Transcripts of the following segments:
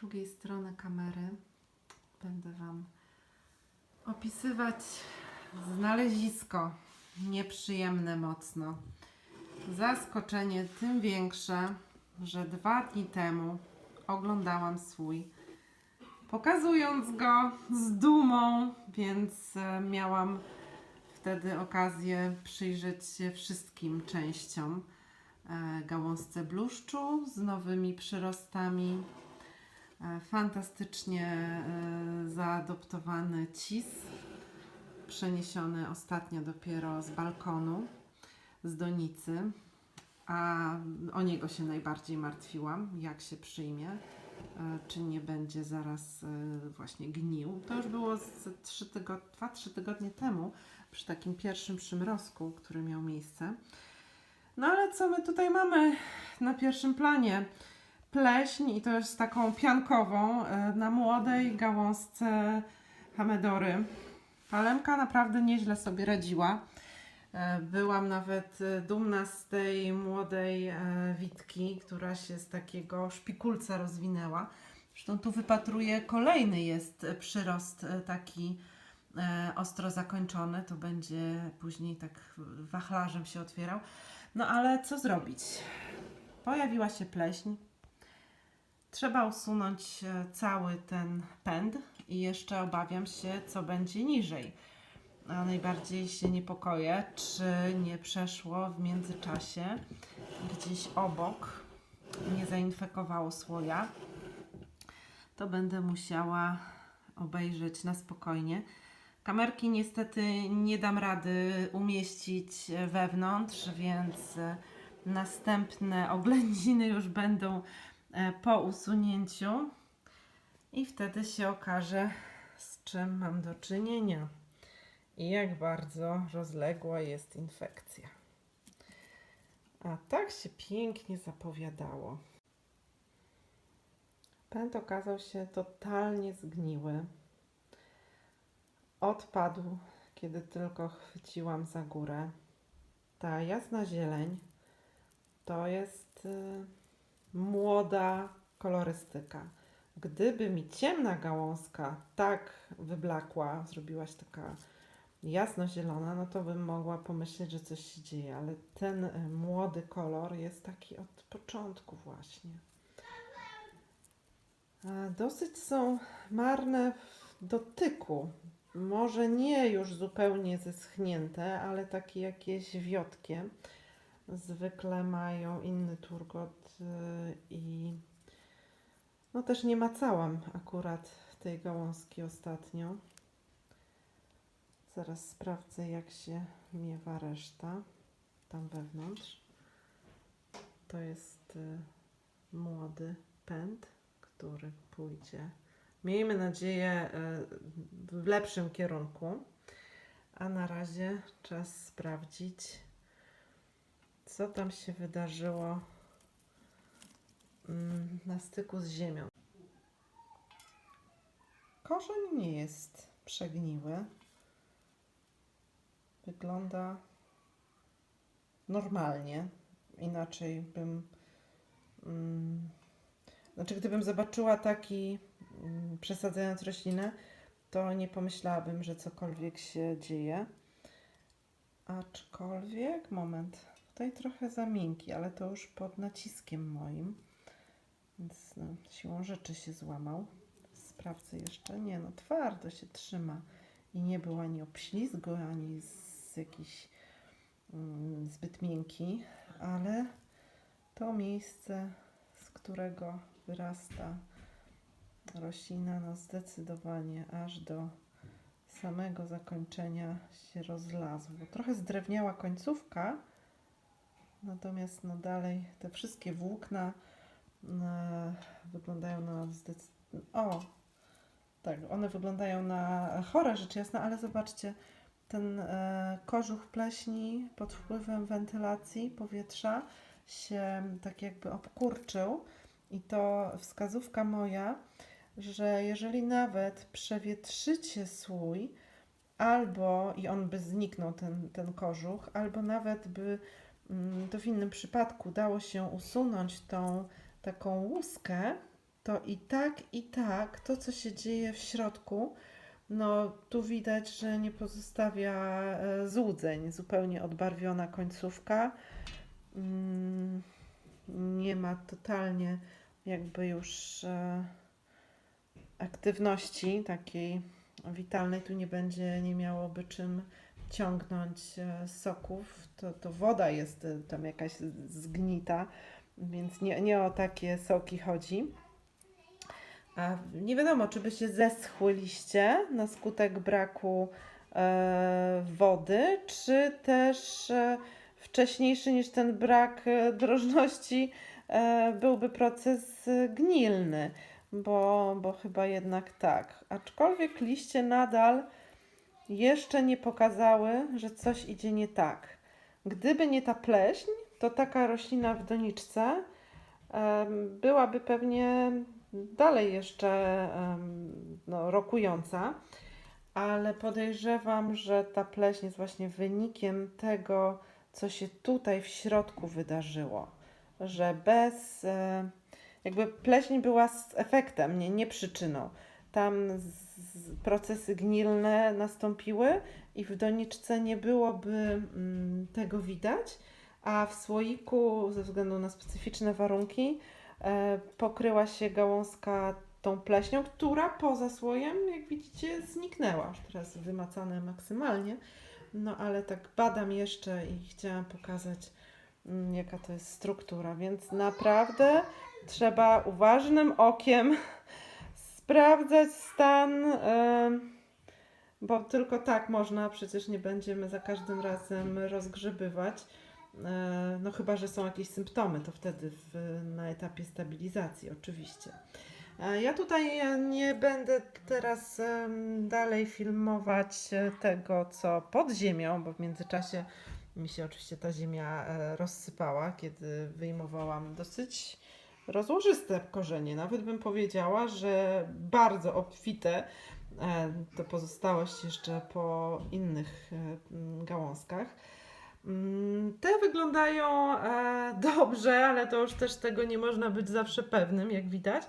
drugiej strony kamery będę Wam opisywać znalezisko nieprzyjemne mocno. Zaskoczenie tym większe, że dwa dni temu oglądałam swój, pokazując go z dumą, więc e, miałam wtedy okazję przyjrzeć się wszystkim częściom e, gałązce bluszczu z nowymi przyrostami. E, Fantastycznie e, zaadoptowany cis, przeniesiony ostatnio dopiero z balkonu, z donicy. A o niego się najbardziej martwiłam, jak się przyjmie, e, czy nie będzie zaraz właśnie gnił. To już było z 3 tygo- 2-3 tygodnie temu, przy takim pierwszym przymrozku, który miał miejsce. No ale co my tutaj mamy na pierwszym planie? Pleśń i to jest taką piankową e, na młodej gałązce hamedory. Palemka naprawdę nieźle sobie radziła. E, Byłam nawet e, dumna z tej młodej witki, która się z takiego szpikulca rozwinęła. Zresztą tu wypatruję kolejny jest przyrost taki ostro zakończony. To będzie później tak wachlarzem się otwierał. No ale co zrobić? Pojawiła się pleśń. Trzeba usunąć e, cały ten pęd i jeszcze obawiam się, co będzie niżej. A najbardziej się niepokoję, czy nie przeszło w międzyczasie gdzieś obok, nie zainfekowało słoja. To będę musiała obejrzeć na spokojnie. Kamerki niestety nie dam rady umieścić wewnątrz, więc e, następne oględziny już będą e, po usunięciu i wtedy się okaże, z czym mam do czynienia i jak bardzo rozległa jest infekcja. A tak się pięknie zapowiadało. Pęd okazał się totalnie zgniły. Odpadł, kiedy tylko chwyciłam za górę. Ta jasna zieleń to jest y, młoda kolorystyka. Gdyby mi ciemna gałązka tak wyblakła, zrobiła się taka jasno-zielona, no to bym mogła pomyśleć, że coś się dzieje, ale ten y, młody kolor jest taki od początku właśnie. Dosyć są marne w dotyku. Może nie już zupełnie zeschnięte, ale takie jakieś wiotkie. Zwykle mają inny turgot i no też nie macałam akurat tej gałązki ostatnio. Zaraz sprawdzę, jak się miewa reszta tam wewnątrz. To jest y, młody pęd, który pójdzie, miejmy nadzieję, y, w lepszym kierunku. A na razie czas sprawdzić, co tam się wydarzyło na styku z ziemią. Korzeń nie jest przegniły. Wygląda normalnie. Inaczej bym. Mm, znaczy, gdybym zobaczyła taki mm, przesadzając roślinę, to nie pomyślałabym, że cokolwiek się dzieje. Aczkolwiek, moment, tutaj trochę za miękki, ale to już pod naciskiem moim. Więc no, siłą rzeczy się złamał. Sprawdzę jeszcze. Nie, no twardo się trzyma. I nie był ani obślizgu, ani z jakiś mm, zbyt miękki, ale to miejsce, z którego wyrasta roślina, no zdecydowanie aż do samego zakończenia się rozlazło. Trochę zdrewniała końcówka, natomiast no dalej te wszystkie włókna wyglądają na zdecydowanie... O! Tak, one wyglądają na chore rzecz jasna, ale zobaczcie, ten e, kożuch pleśni pod wpływem wentylacji powietrza się tak jakby obkurczył i to wskazówka moja, że jeżeli nawet przewietrzycie słój, albo i on by zniknął, ten, ten kożuch, albo nawet by mm, to w innym przypadku dało się usunąć tą taką łuskę, to i tak, i tak to, co się dzieje w środku, no tu widać, że nie pozostawia e, złudzeń. Zupełnie odbarwiona końcówka. Mm, Nie ma totalnie jakby już e, aktywności takiej witalnej. Tu nie będzie, nie miałoby czym ciągnąć e, soków. To, to woda jest tam jakaś zgnita, więc nie, nie o takie soki chodzi. A nie wiadomo, czy by się zeschły liście na skutek braku e, wody, czy też e, wcześniejszy niż ten brak e, drożności e, byłby proces gnilny, bo, bo chyba jednak tak. Aczkolwiek liście nadal jeszcze nie pokazały, że coś idzie nie tak. Gdyby nie ta pleśń, to taka roślina w doniczce byłaby pewnie dalej jeszcze no, rokująca, ale podejrzewam, że ta pleśń jest właśnie wynikiem tego, co się tutaj w środku wydarzyło. Że bez, e, jakby pleśń była z efektem, nie, nie przyczyną. Tam z, procesy gnilne nastąpiły i w doniczce nie byłoby mm, tego widać, a w słoiku, ze względu na specyficzne warunki, e, pokryła się gałązka tą pleśnią, która poza słojem, jak widzicie, zniknęła. Już teraz wymacane maksymalnie. No ale tak badam jeszcze i chciałam pokazać, mm, jaka to jest struktura, więc naprawdę trzeba uważnym okiem sprawdzać stan, bo tylko tak można, przecież nie będziemy za każdym razem rozgrzebywać. E, No chyba, że są jakieś symptomy, to wtedy w, na etapie stabilizacji oczywiście. E, Ja tutaj nie będę teraz dalej filmować e, tego, co pod ziemią, bo w międzyczasie mi się oczywiście ta ziemia rozsypała, kiedy wyjmowałam dosyć rozłożyste korzenie. Nawet bym powiedziała, że bardzo obfite. To pozostałość jeszcze po innych gałązkach. Mm, Te wyglądają e, dobrze, ale to już też tego nie można być zawsze pewnym, jak widać.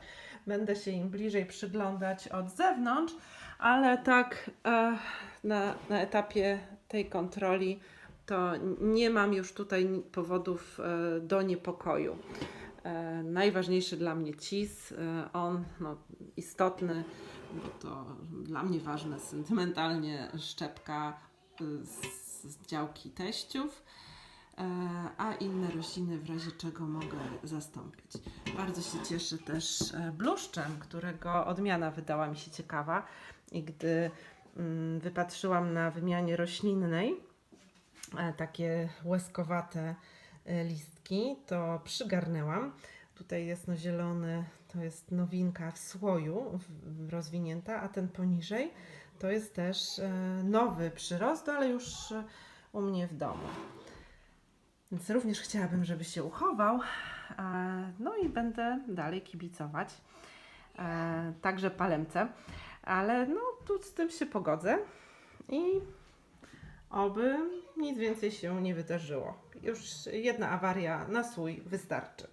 Będę się im bliżej przyglądać od zewnątrz, ale tak e, na, na etapie tej kontroli to nie mam już tutaj powodów e, do niepokoju. Najważniejszy dla mnie CIS, on no, istotny, bo to dla mnie ważne sentymentalnie szczepka z, z działki teściów, e, a inne rośliny w razie czego mogę zastąpić. Bardzo się cieszę też e, bluszczem, którego odmiana wydała mi się ciekawa i gdy mm, wypatrzyłam na wymianie roślinnej e, takie łezkowate e, listki, to przygarnęłam. Tutaj jest no zielony, to jest nowinka w słoju rozwinięta, a ten poniżej to jest też e, nowy przyrost, ale już e, u mnie w domu. Więc również chciałabym, żeby się uchował. No i będę dalej kibicować. E, Także palemce. Ale no tu z tym się pogodzę i oby nic więcej się nie wydarzyło. Już jedna awaria na słój wystarczy.